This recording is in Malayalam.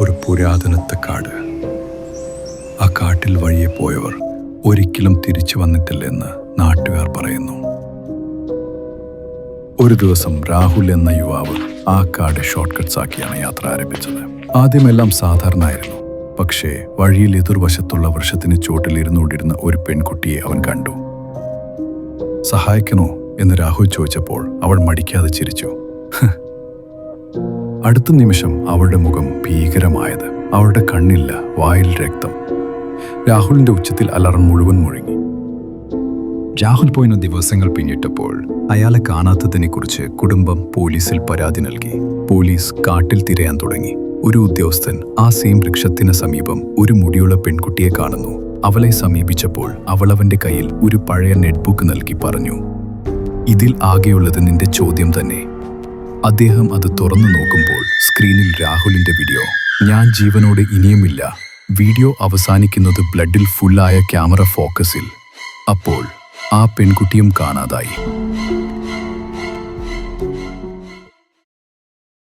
ഒരു പുരാതനത്തെ കാട്. ആ കാട്ടിൽ വഴിയെ പോയവർ ഒരിക്കലും തിരിച്ചു വന്നിട്ടില്ലെന്ന് നാട്ടുകാർ പറയുന്നു. ഒരു ദിവസം രാഹുൽ എന്ന യുവാവ് ആ കാട് ഷോർട്ട് കട്ട്സ് ആക്കിയാണ് യാത്ര ആരംഭിച്ചത്. ആദ്യമെല്ലാം സാധാരണ ആയിരുന്നു പക്ഷേ വഴിയിൽ എതിർവശത്തുള്ള വൃക്ഷത്തിന് ചുവട്ടിൽ ഇരുന്നുകൊണ്ടിരുന്ന ഒരു പെൺകുട്ടിയെ അവൻ കണ്ടു. സഹായിക്കണോ? എന്ന് രാഹുൽ ചോദിച്ചപ്പോൾ അവൾ മടിക്കാതെ ചിരിച്ചു. അടുത്ത നിമിഷം അവളുടെ മുഖം ഭീകരമായത്. അവളുടെ കണ്ണില്ല വായിൽ രക്തം. രാഹുലിന്റെ ഉച്ചത്തിൽ അലറം മുഴുവൻ മുഴുങ്ങി. രാഹുൽ പോയിന് ദിവസങ്ങൾ പിന്നിട്ടപ്പോൾ അയാളെ കാണാത്തതിനെക്കുറിച്ച് കുടുംബം പോലീസിൽ പരാതി നൽകി. പോലീസ് കാട്ടിൽ തിരയാൻ തുടങ്ങി. ഒരു ഉദ്യോഗസ്ഥൻ ആ സെയിം വൃക്ഷത്തിന് സമീപം ഒരു മുടിയുള്ള പെൺകുട്ടിയെ കാണുന്നു. അവളെ സമീപിച്ചപ്പോൾ അവൾ അവന്റെ കയ്യിൽ ഒരു പഴയ നെറ്റ്ബുക്ക് നൽകി പറഞ്ഞു ഇതിൽ ആകെയുള്ളത് നിന്റെ ചോദ്യം തന്നെ. അദ്ദേഹം അത് തുറന്നു നോക്കുമ്പോൾ സ്ക്രീനിൽ രാഹുലിന്റെ വീഡിയോ ഞാൻ ജീവനോടെ ഇനിയുമില്ല. വീഡിയോ അവസാനിക്കുന്നത് ബ്ലഡിൽ ഫുള്ളായ ക്യാമറ ഫോക്കസിൽ. അപ്പോൾ ആ പെൺകുട്ടിയും കാണാതായി.